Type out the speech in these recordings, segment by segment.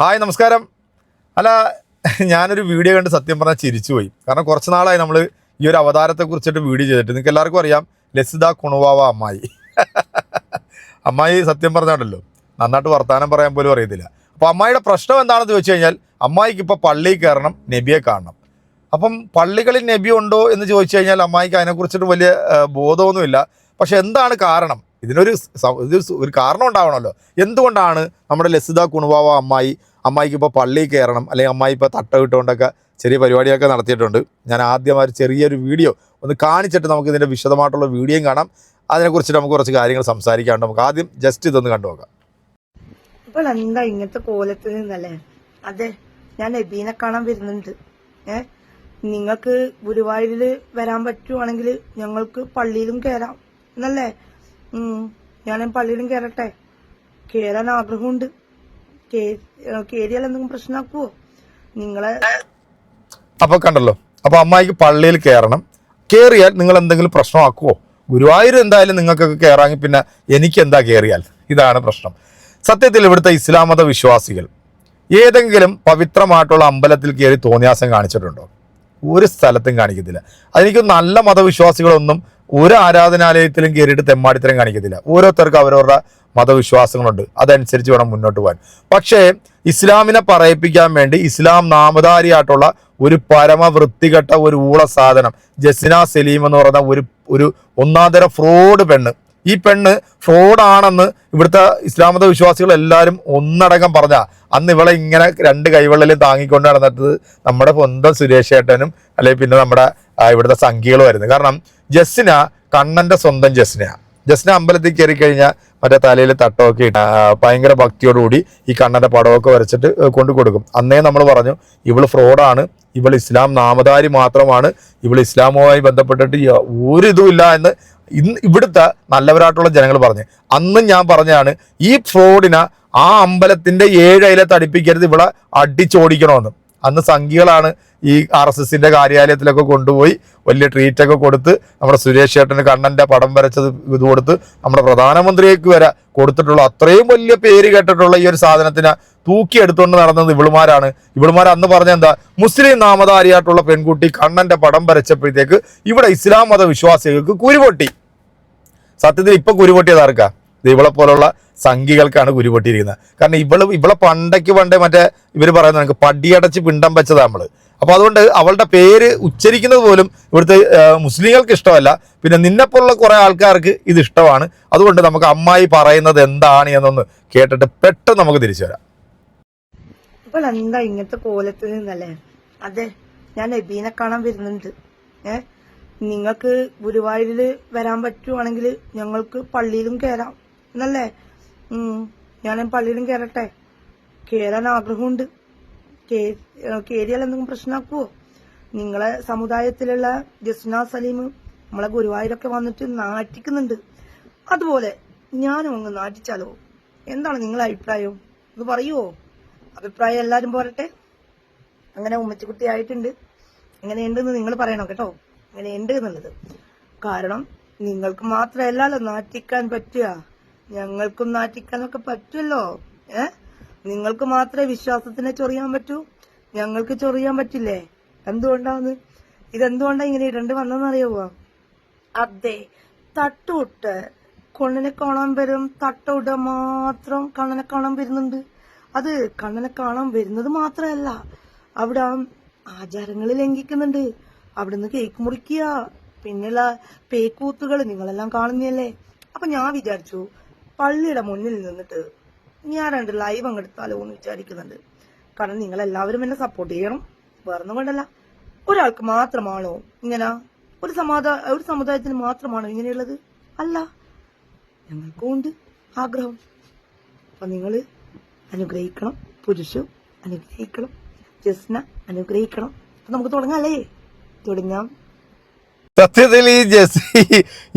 Hi നമസ്കാരം. അല്ല ഞാനൊരു വീഡിയോ കണ്ട് സത്യം പറഞ്ഞാൽ ചിരിച്ചുപോയി. കാരണം കുറച്ച് നാളായി നമ്മൾ ഈ ഒരു അവതാരത്തെ കുറിച്ചിട്ട് വീഡിയോ ചെയ്തിട്ട്. നിങ്ങൾക്ക് എല്ലാവർക്കും അറിയാം ലസിത കുണുവാവ അമ്മായി. അമ്മായി സത്യം പറഞ്ഞാണല്ലോ. നന്നായിട്ട് വർത്തമാനം പറയാൻ പോലും അറിയത്തില്ല. അപ്പോൾ അമ്മായിയുടെ പ്രശ്നം എന്താണെന്ന് ചോദിച്ചു കഴിഞ്ഞാൽ അമ്മായിക്ക് ഇപ്പോൾ പള്ളിയിൽ കയറണം നബിയെ കാണണം. അപ്പം പള്ളികളിൽ നബി ഉണ്ടോ എന്ന് ചോദിച്ചു കഴിഞ്ഞാൽ അമ്മായിക്ക് അതിനെക്കുറിച്ചിട്ട് വലിയ ബോധമൊന്നുമില്ല. പക്ഷെ എന്താണ് കാരണം? ഇതിനൊരു ഇത് ഒരു കാരണം ഉണ്ടാവണമല്ലോ. എന്തുകൊണ്ടാണ് നമ്മുടെ ലസിത കുണുവാവ അമ്മായി അമ്മായിക്ക് ഇപ്പോൾ പള്ളിയിൽ കയറണം അല്ലെങ്കിൽ അമ്മായി ഇപ്പോൾ തട്ട ഇട്ടുകൊണ്ടൊക്കെ ചെറിയ പരിപാടിയൊക്കെ നടത്തിയിട്ടുണ്ട്. ഞാൻ ആദ്യം ഒരു ചെറിയൊരു വീഡിയോ ഒന്ന് കാണിച്ചിട്ട് നമുക്ക് ഇതിന്റെ വിശദമായിട്ടുള്ള വീഡിയോയും കാണാം. അതിനെക്കുറിച്ച് നമുക്ക് കുറച്ച് കാര്യങ്ങൾ സംസാരിക്കാണ്ട് നമുക്ക് ആദ്യം ജസ്റ്റ് ഇതൊന്ന് കണ്ടു നോക്കാം. എന്താ ഇങ്ങനത്തെ കോലത്തിൽ നിന്നല്ലേ? അതെ ഞാൻ നബീനെ കാണാൻ വരുന്നുണ്ട്. ഏ നിങ്ങൾക്ക് ഗുരുവായൂരിൽ വരാൻ പറ്റുവാണെങ്കിൽ ഞങ്ങൾക്ക് പള്ളിയിലും കയറാം എന്നല്ലേ ഉം. ഞാൻ പള്ളിയിലും കയറട്ടെ കേറാൻ ആഗ്രഹമുണ്ട്. കേറിയാൽ എന്തെങ്കിലും പ്രശ്നമാക്കുവോ നിങ്ങളെ അപ്പൊ കണ്ടല്ലോ. അപ്പൊ അമ്മായിക്ക് പള്ളിയിൽ കയറണം കേറിയാൽ നിങ്ങൾ എന്തെങ്കിലും പ്രശ്നമാക്കുവോ? ഗുരുവായൂർ എന്തായാലും നിങ്ങൾക്കൊക്കെ കയറാമെങ്കിൽ പിന്നെ എനിക്ക് എന്താ കയറിയാൽ ഇതാണ് പ്രശ്നം. സത്യത്തിൽ ഇവിടുത്തെ ഇസ്ലാം മത വിശ്വാസികൾ ഏതെങ്കിലും പവിത്രമായിട്ടുള്ള അമ്പലത്തിൽ കയറി തോന്നിയാസം കാണിച്ചിട്ടുണ്ടോ? ഒരു സ്ഥലത്തും കാണിക്കത്തില്ല. അതെനിക്ക് നല്ല മതവിശ്വാസികളൊന്നും ഒരു ആരാധനാലയത്തിലും കയറിയിട്ട് തെമ്മാടിത്തരം കാണിക്കത്തില്ല. ഓരോരുത്തർക്കും അവരവരുടെ മതവിശ്വാസങ്ങളുണ്ട്. അതനുസരിച്ച് വേണം മുന്നോട്ട് പോകാൻ. പക്ഷേ ഇസ്ലാമിനെ പറയിപ്പിക്കാൻ വേണ്ടി ഇസ്ലാം നാമധാരിയായിട്ടുള്ള ഒരു പരമ വൃത്തികെട്ട ഒരു ഊള സാധനം ജസിന സലീം എന്ന് പറയുന്ന ഒരു ഒരു ഒന്നാന്തര ഫ്രോഡ് പെണ്ണ് ഈ പെണ്ണ് ഫ്രോഡാണെന്ന് ഇവിടുത്തെ ഇസ്ലാമത വിശ്വാസികൾ എല്ലാവരും ഒന്നടങ്കം പറഞ്ഞ. അന്ന് ഇവളെ ഇങ്ങനെ രണ്ട് കൈവെള്ളലും താങ്ങിക്കൊണ്ട് നടന്നിട്ട് നമ്മുടെ സ്വന്തം സുരേഷ് ഏട്ടനും അല്ലെങ്കിൽ പിന്നെ നമ്മുടെ ഇവിടുത്തെ ഇവിടുത്തെ സംഖ്യകളുമായിരുന്നു കാരണം ജസ്സിന കണ്ണന്റെ സ്വന്തം ജസ്നയാണ് ജസ്ന അമ്പലത്തിൽ കയറി കഴിഞ്ഞാൽ മറ്റേ തലയിൽ തട്ടമൊക്കെ ഇട്ട് ഭയങ്കര ഭക്തിയോടുകൂടി ഈ കണ്ണന്റെ പടമൊക്കെ വരച്ചിട്ട് കൊണ്ടു കൊടുക്കും. അന്നേ നമ്മൾ പറഞ്ഞു ഇവൾ ഫ്രോഡാണ്. ഇവൾ ഇസ്ലാം നാമധാരി മാത്രമാണ്. ഇവൾ ഇസ്ലാമുമായി ബന്ധപ്പെട്ടിട്ട് ഒരു ഇതുമില്ല എന്ന് ഇന്ന് ഇവിടുത്തെ നല്ലവരായിട്ടുള്ള ജനങ്ങൾ പറഞ്ഞു. അന്നും ഞാൻ പറഞ്ഞാണ് ഈ ഫ്രോഡിനെ ആ അമ്പലത്തിന്റെ ഏഴയിലെ തടിപ്പിക്കരുത് ഇവിടെ അടിച്ചോടിക്കണമെന്ന് അന്ന് സംഘികളാണ് ഈ ആർ എസ് എസിന്റെ കാര്യാലയത്തിലൊക്കെ കൊണ്ടുപോയി വലിയ ട്രീറ്റ് ഒക്കെ കൊടുത്ത് നമ്മുടെ സുരേഷ് ചേട്ടന് കണ്ണന്റെ പടം വരച്ചത് ഇത് കൊടുത്ത് നമ്മുടെ പ്രധാനമന്ത്രിക്ക് വരെ കൊടുത്തിട്ടുള്ള അത്രയും വലിയ പേര് കേട്ടിട്ടുള്ള ഈ ഒരു സാധനത്തിന് തൂക്കിയെടുത്തുകൊണ്ട് നടന്നത് ഇവളുമാരാണ്. ഇവളുമാർ അന്ന് പറഞ്ഞ എന്താ? മുസ്ലിം നാമധാരിയായിട്ടുള്ള പെൺകുട്ടി കണ്ണന്റെ പടം വരച്ചപ്പോഴത്തേക്ക് ഇവിടെ ഇസ്ലാം മത വിശ്വാസികൾക്ക് കുരുപൊട്ടി. സത്യത്തിൽ ഇപ്പൊ കുരുപൊട്ടിയത് ആർക്കാ? ഇത് ഇവളെ പോലുള്ള സംഘികൾക്കാണ് കുരുപൊട്ടിയിരിക്കുന്നത്. കാരണം ഇവൾ ഇവളെ പണ്ടയ്ക്ക് പണ്ടേ മറ്റേ ഇവർ പറയുന്നത് നമുക്ക് പടിയടച്ച് പിണ്ടം വെച്ചതാണ് നമ്മൾ അപ്പൊ അതുകൊണ്ട് അവളുടെ പേര് ഉച്ചരിക്കുന്നത് പോലും ഇവിടുത്തെ മുസ്ലിങ്ങൾക്ക് ഇഷ്ടമല്ല. പിന്നെ നിന്നെപ്പോലുള്ള കുറെ ആൾക്കാർക്ക് ഇത് ഇഷ്ടമാണ്. അതുകൊണ്ട് നമുക്ക് അമ്മായി പറയുന്നത് എന്താണ് എന്നൊന്ന് കേട്ടിട്ട് പെട്ടെന്ന് നമുക്ക് തിരിച്ചു വരാം. ഇപ്പോൾ എന്താ ഇങ്ങനത്തെ കോലത്തിൽ നിന്നല്ലേ? അതെ ഞാൻ നബീനെ കാണാൻ വരുന്നുണ്ട്. ഏ നിങ്ങൾക്ക് ഗുരുവായൂരിൽ വരാൻ പറ്റുവാണെങ്കിൽ ഞങ്ങൾക്ക് പള്ളിയിലും കയറാം എന്നല്ലേ ഞാൻ പള്ളിയിലും കയറട്ടെ കേറാൻ ആഗ്രഹമുണ്ട്. കേറിയാൽ എന്തെങ്കിലും പ്രശ്നമാക്കുവോ നിങ്ങളെ സമുദായത്തിലുള്ള ജസ്ന സലീം നമ്മളെ ഗുരുവായൂരൊക്കെ വന്നിട്ട് നാറ്റിക്കുന്നുണ്ട്. അതുപോലെ ഞാനും അങ്ങ് നാറ്റിച്ചാലോ? എന്താണ് നിങ്ങളെ അഭിപ്രായം? ഇത് പറയുവോ? അഭിപ്രായം എല്ലാരും പോരട്ടെ. അങ്ങനെ ഉമ്മച്ചിക്കുട്ടി ആയിട്ടുണ്ട്. എങ്ങനെയുണ്ടെന്ന് നിങ്ങൾ പറയണം കേട്ടോ. എങ്ങനെയുണ്ട് എന്നുള്ളത്. കാരണം നിങ്ങൾക്ക് മാത്രമല്ലല്ലോ നാറ്റിക്കാൻ പറ്റുക. ഞങ്ങൾക്കും നാറ്റിക്കാനൊക്കെ പറ്റുമല്ലോ. ഏ? നിങ്ങൾക്ക് മാത്രമേ വിശ്വാസത്തിനെ ചൊറിയാൻ പറ്റൂ? ഞങ്ങൾക്ക് ചൊറിയാൻ പറ്റില്ലേ? എന്തുകൊണ്ടാന്ന്? ഇതെന്തുകൊണ്ടാ ഇങ്ങനെ ഇടണ്ട് വന്നെന്നറിയാവോ അതെ. തട്ടുവിട്ട് കൊണ്ണിനെ കാണാൻ വരും. തട്ടവിട മാത്രം കണ്ണനെ കാണാൻ വരുന്നുണ്ട്. അത് കണ്ണനെ കാണാൻ വരുന്നത് മാത്രമല്ല അവിടെ ആചാരങ്ങൾ ലംഘിക്കുന്നുണ്ട്. അവിടുന്ന് കേക്ക് മുറിക്കുക പിന്നെയുള്ള പേക്കൂത്തുകൾ നിങ്ങളെല്ലാം കാണുന്നല്ലേ അപ്പൊ ഞാൻ വിചാരിച്ചു പള്ളിയുടെ മുന്നിൽ നിന്നിട്ട് ഞാൻ രണ്ട് ലൈവ് അങ്ങെടുത്താലോ എന്ന് വിചാരിക്കുന്നുണ്ട്. കാരണം നിങ്ങൾ എല്ലാവരും എന്നെ സപ്പോർട്ട് ചെയ്യണം. വേറൊന്നും കൊണ്ടല്ല. ഒരാൾക്ക് മാത്രമാണോ ഇങ്ങനെ ഒരു സമാധാന ഒരു സമുദായത്തിന് മാത്രമാണോ ഇങ്ങനെയുള്ളത്? അല്ല. ഞങ്ങൾക്കും ഉണ്ട് ആഗ്രഹം. അപ്പൊ നിങ്ങൾ അനുഗ്രഹിക്കണം. പുരുഷു അനുഗ്രഹിക്കണം. ജസ്ന അനുഗ്രഹിക്കണം. അപ്പൊ നമുക്ക് തുടങ്ങാം അല്ലേ? തുടങ്ങാം. സത്യത്തിൽ ഈ ജെസ്സി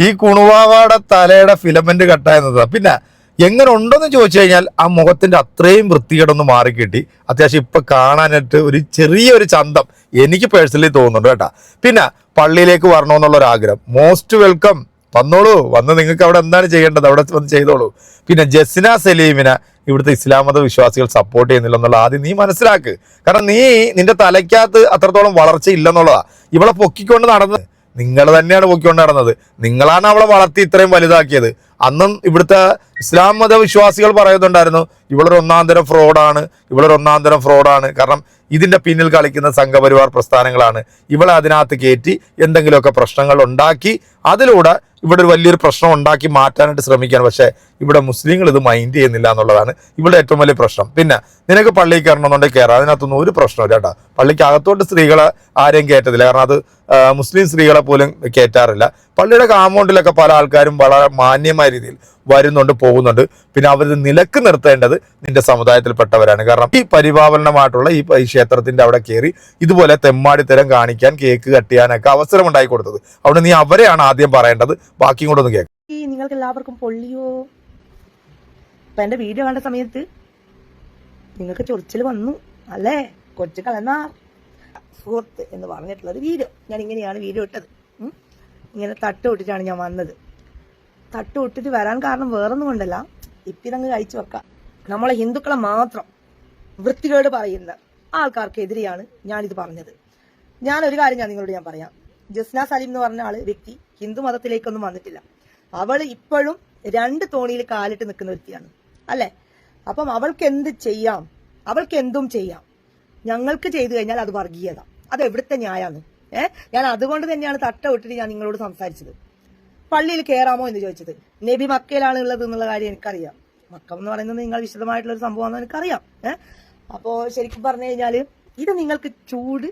ഈ കുണുവാവാടെ തലയുടെ ഫിലമെന്റ് കട്ടായെന്നത് പിന്നെ എങ്ങനെ ഉണ്ടെന്ന് ചോദിച്ചു കഴിഞ്ഞാൽ ആ മുഖത്തിന്റെ അത്രയും വൃത്തികേടൊന്ന് മാറിക്കിട്ടി. അത്യാവശ്യം ഇപ്പൊ കാണാനായിട്ട് ഒരു ചെറിയൊരു ചന്തം എനിക്ക് പേഴ്സണലി തോന്നുന്നുണ്ട് കേട്ടാ. പിന്നെ പള്ളിയിലേക്ക് വരണമെന്നുള്ള ഒരു ആഗ്രഹം മോസ്റ്റ് വെൽക്കം വന്നോളൂ. വന്ന് നിങ്ങൾക്ക് അവിടെ എന്താണ് ചെയ്യേണ്ടത്? അവിടെ വന്ന് ചെയ്തോളൂ. പിന്നെ ജസ്ന സലീമിനെ ഇവിടുത്തെ ഇസ്ലാം മത വിശ്വാസികൾ സപ്പോർട്ട് ചെയ്യുന്നില്ല എന്നുള്ള ആദ്യം നീ മനസ്സിലാക്ക്. കാരണം നീ നിന്റെ തലയ്ക്കകത്ത് അത്രത്തോളം വളർച്ച ഇല്ലെന്നുള്ളതാ. ഇവളെ പൊക്കിക്കൊണ്ട് നടന്ന് നിങ്ങൾ തന്നെയാണ് പൊക്കിക്കൊണ്ട് നടന്നത്. നിങ്ങളാണ് അവളെ വളർത്തി ഇത്രയും വലുതാക്കിയത്. അന്നും ഇവിടുത്തെ ഇസ്ലാം മതവിശ്വാസികൾ പറയുന്നുണ്ടായിരുന്നു ഇവളൊരു ഒന്നാം തരം ഫ്രോഡാണ് ഇവളൊരു ഒന്നാം തരം ഫ്രോഡാണ് കാരണം ഇതിന്റെ പിന്നിൽ കളിക്കുന്ന സംഘപരിവാർ പ്രസ്ഥാനങ്ങളാണ്. ഇവളെ അതിനകത്ത് കയറ്റി എന്തെങ്കിലുമൊക്കെ പ്രശ്നങ്ങൾ ഉണ്ടാക്കി അതിലൂടെ ഇവിടെ ഒരു വലിയൊരു പ്രശ്നം ഉണ്ടാക്കി മാറ്റാനായിട്ട് ശ്രമിക്കുകയാണ്. പക്ഷേ ഇവിടെ മുസ്ലിങ്ങൾ ഇത് മൈൻഡ് ചെയ്യുന്നില്ല എന്നുള്ളതാണ് ഇവിടെ ഏറ്റവും വലിയ പ്രശ്നം. പിന്നെ നിനക്ക് പള്ളിയിൽ കയറണമെന്നുണ്ടെങ്കിൽ കയറാം. അതിനകത്തൊന്നും ഒരു പ്രശ്നമില്ല കേട്ടോ. പള്ളിക്ക് അകത്തോട്ട് സ്ത്രീകളെ ആരെയും കയറ്റത്തില്ല. കാരണം അത് മുസ്ലിം സ്ത്രീകളെ പോലും കയറ്റാറില്ല. പള്ളിയുടെ കാമ്പൗണ്ടിലൊക്കെ പല ആൾക്കാരും വളരെ മാന്യമായ രീതിയിൽ വരുന്നുണ്ട് പോകുന്നുണ്ട്. പിന്നെ അവർ നിലയ്ക്ക് നിർത്തേണ്ടത് നിന്റെ സമുദായത്തിൽപ്പെട്ടവരാണ്. കാരണം ഈ പരിപാലനമായിട്ടുള്ള ഈ ക്ഷേത്രത്തിന്റെ അവിടെ കയറി ഇതുപോലെ തെമ്മാടിത്തരം കാണിക്കാൻ കേക്ക് കട്ടിയാനൊക്കെ അവസരം ഉണ്ടായി കൊടുത്തത്. അവിടെ നീ അവരെയാണ് ആദ്യം പറയേണ്ടത്. ബാക്കിയും കൂടെ ഒന്ന് കേൾക്കാം നിങ്ങൾക്ക് എല്ലാവർക്കും പൊള്ളിയോ? എന്റെ വീഡിയോ കണ്ട സമയത്ത് നിങ്ങൾക്ക് ചൊറിച്ചിൽ വന്നു അല്ലേ? കൊച്ചു കളന്നാ സുഹൃത്ത് എന്ന് പറഞ്ഞിട്ടുള്ള ഒരു വീഡിയോ. ഞാൻ ഇങ്ങനെയാണ് വീഡിയോ ഇട്ടത്. ഇങ്ങനെ തട്ട് വിട്ടിട്ടാണ് ഞാൻ വന്നത്. തട്ട് വിട്ടിട്ട് വരാൻ കാരണം വേറൊന്നും കൊണ്ടല്ല. ഇപ്പിതങ്ങ് കഴിച്ചു വെക്കാം. നമ്മളെ ഹിന്ദുക്കളെ മാത്രം വൃത്തികേട് പറയുന്ന ആൾക്കാർക്കെതിരെയാണ് ഞാനിത് പറഞ്ഞത്. ഞാൻ ഒരു കാര്യം ഞാൻ നിങ്ങളോട് ഞാൻ പറയാം. ജസ്ന സലീം എന്ന് പറഞ്ഞ ആൾ വ്യക്തി ഹിന്ദു മതത്തിലേക്കൊന്നും വന്നിട്ടില്ല. അവൾ ഇപ്പോഴും രണ്ട് തോണിയിൽ കാലിട്ട് നിൽക്കുന്ന വ്യക്തിയാണ്. അല്ലെ? അപ്പം അവൾക്ക് എന്ത് ചെയ്യാം? അവൾക്ക് എന്തും ചെയ്യാം. ഞങ്ങൾക്ക് ചെയ്തു കഴിഞ്ഞാൽ അത് വർഗീയത. അത് എവിടുത്തെ ന്യായമാണ് ഏഹ് ഞാൻ അതുകൊണ്ട് തന്നെയാണ് തട്ട വിട്ടിട്ട് ഞാൻ നിങ്ങളോട് സംസാരിച്ചത്. പള്ളിയിൽ കയറാമോ എന്ന് ചോദിച്ചത്. നബി മക്കയിലാണ് ഉള്ളത് എന്നുള്ള കാര്യം എനിക്കറിയാം. മക്കം എന്ന് പറയുന്നത് നിങ്ങൾ വിശദമായിട്ടുള്ള ഒരു സംഭവമാണെന്ന് എനിക്കറിയാം. ഏഹ് അപ്പോ ശരിക്കും പറഞ്ഞു കഴിഞ്ഞാൽ ഇത് നിങ്ങൾക്ക് ചൂട്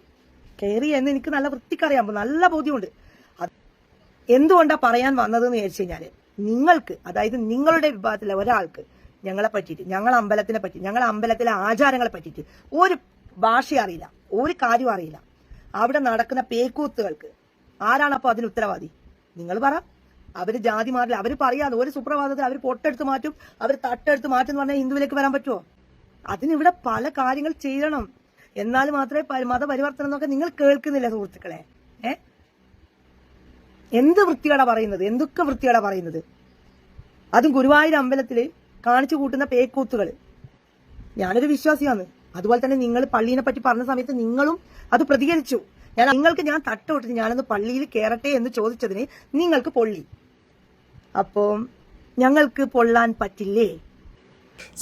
കയറി എന്ന് എനിക്ക് നല്ല വൃത്തിക്കറിയാം. നല്ല ബോധ്യമുണ്ട്. എന്തുകൊണ്ടാണ് എന്തുകൊണ്ടാ പറയാൻ വന്നതെന്ന് ചോദിച്ചു കഴിഞ്ഞാൽ നിങ്ങൾക്ക് അതായത് നിങ്ങളുടെ വിഭാഗത്തിലെ ഒരാൾക്ക് ഞങ്ങളെ പറ്റിയിട്ട് ഞങ്ങളെ അമ്പലത്തിനെ പറ്റി ഞങ്ങളെ അമ്പലത്തിലെ ആചാരങ്ങളെ പറ്റിയിട്ട് ഒരു ഭാഷ അറിയില്ല ഒരു കാര്യം അറിയില്ല. അവിടെ നടക്കുന്ന പേക്കൂത്തുകൾക്ക് ആരാണപ്പോ അതിന് ഉത്തരവാദി? നിങ്ങൾ പറ. അവർ ജാതി മാറില്ല. അവർ പറയാതെ ഒരു സുപ്രഭാതത്തിൽ അവർ പൊട്ടെടുത്ത് മാറ്റും. അവർ തട്ടെടുത്ത് മാറ്റും എന്ന് പറഞ്ഞാൽ ഹിന്ദുവിലേക്ക് വരാൻ പറ്റുമോ? അതിനിവിടെ പല കാര്യങ്ങൾ ചെയ്യണം. എന്നാൽ മാത്രമേ മതപരിവർത്തനം എന്നൊക്കെ നിങ്ങൾ കേൾക്കുന്നില്ല സുഹൃത്തുക്കളെ? ഏ? എന്ത് വൃത്തികേടാ പറയുന്നത്? എന്തൊക്കെ വൃത്തികേടാ പറയുന്നത്? അതും ഗുരുവായൂർ അമ്പലത്തിൽ കാണിച്ചു കൂട്ടുന്ന പേക്കൂത്തുകൾ ഞാനൊരു വിശ്വാസിയാണ്. അതുപോലെ തന്നെ നിങ്ങൾ പള്ളീനെ പറ്റി പറഞ്ഞ സമയത്ത് നിങ്ങളും അത് പ്രതികരിച്ചു. ഞാൻ നിങ്ങൾക്ക് ഞാൻ തട്ടോട്ടിട്ട് ഞാനൊന്ന് പള്ളിയിൽ കയറട്ടെ എന്ന് ചോദിച്ചതിന് നിങ്ങൾക്ക് പൊള്ളി. അപ്പം ഞങ്ങൾക്ക് പൊള്ളാൻ പറ്റില്ലേ?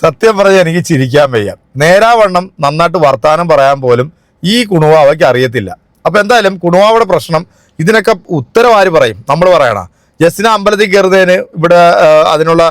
സത്യം പറഞ്ഞ എനിക്ക് ചിരിക്കാൻ വയ്യ. നേരാവണ്ണം നന്നായിട്ട് വർത്താനം പറയാൻ പോലും ഈ കുണുവാവയ്ക്ക് അറിയത്തില്ല. അപ്പൊ എന്തായാലും കുണുവാവയുടെ പ്രശ്നം ഇതിനൊക്കെ ഉത്തരം പറയും. നമ്മൾ പറയണ ജസ്റ്റിന് അമ്പലത്തിൽ കയറുന്നതിന് ഇവിടെ അതിനുള്ള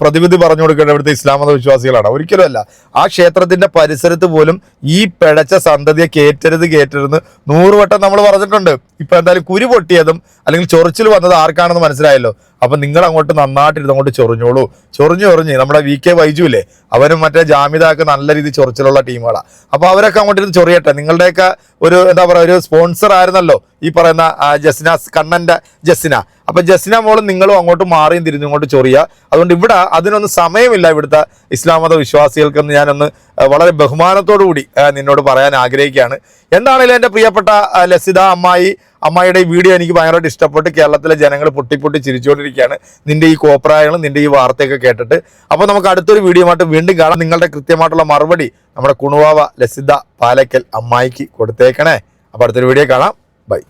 പ്രതിവിധി പറഞ്ഞു കൊടുക്കേണ്ട ഇവിടുത്തെ ഇസ്ലാം മത വിശ്വാസികളാണ് ഒരിക്കലുമല്ല ആ ക്ഷേത്രത്തിന്റെ പരിസരത്ത് പോലും ഈ പിഴച്ച സന്തതിയെ കേറ്റരുത് കേറ്റരുത് നൂറ് വട്ടം നമ്മൾ പറഞ്ഞിട്ടുണ്ട്. ഇപ്പൊ എന്തായാലും കുരു പൊട്ടിയതും അല്ലെങ്കിൽ ചൊറിച്ചിൽ വന്നത് ആർക്കാണെന്ന് മനസ്സിലായല്ലോ. അപ്പൊ നിങ്ങൾ അങ്ങോട്ട് നന്നായിട്ടിരുന്ന് അങ്ങോട്ട് ചൊറിഞ്ഞോളൂ. ചൊറിഞ്ഞു ചൊറിഞ്ഞ് നമ്മുടെ വി കെ വൈജു ഇല്ലേ? അവരും മറ്റേ ജാമ്യതാക്ക് നല്ല രീതിയിൽ ചൊറിച്ചിലുള്ള ടീമുകളാണ് അപ്പൊ അവരൊക്കെ അങ്ങോട്ട് ഇരുന്ന് ചൊറിയട്ടെ. നിങ്ങളുടെയൊക്കെ ഒരു എന്താ പറയുക ഒരു സ്പോൺസർ ആയിരുന്നല്ലോ ഈ പറയുന്ന ജസ്ന കണ്ണന്റെ ജസ്ന. അപ്പൊ ജസ്ന മോളും നിങ്ങളും അങ്ങോട്ട് മാറിയും തിരിഞ്ഞും ഇങ്ങോട്ട് ചൊറിയ. അതുകൊണ്ട് ഇവിടെ അതിനൊന്നും സമയമില്ല ഇവിടുത്തെ ഇസ്ലാം മത വിശ്വാസികൾക്കെന്ന് ഞാനൊന്ന് വളരെ ബഹുമാനത്തോടു കൂടി നിന്നോട് പറയാൻ ആഗ്രഹിക്കുകയാണ്. എന്താണെങ്കിലും എന്റെ പ്രിയപ്പെട്ട ലസിത അമ്മായി അമ്മായിയുടെ ഈ വീഡിയോ എനിക്ക് ഭയങ്കരമായിട്ട് ഇഷ്ടപ്പെട്ട് കേരളത്തിലെ ജനങ്ങൾ പൊട്ടിപ്പൊട്ടി ചിരിച്ചുകൊണ്ടിരിക്കുകയാണ്. നിന്റെ ഈ കോപ്രായങ്ങളും നിന്റെ ഈ വാർത്തയൊക്കെ കേട്ടിട്ട്. അപ്പോൾ നമുക്ക് അടുത്തൊരു വീഡിയോ ആയിട്ട് വീണ്ടും കാണാം. നിങ്ങളുടെ കൃത്യമായിട്ടുള്ള മറുപടി നമ്മുടെ കുണുവാവ ലസിത പാലക്കൽ അമ്മായിക്ക് കൊടുത്തേക്കണേ. അപ്പോൾ അടുത്തൊരു വീഡിയോ കാണാം. ബൈ.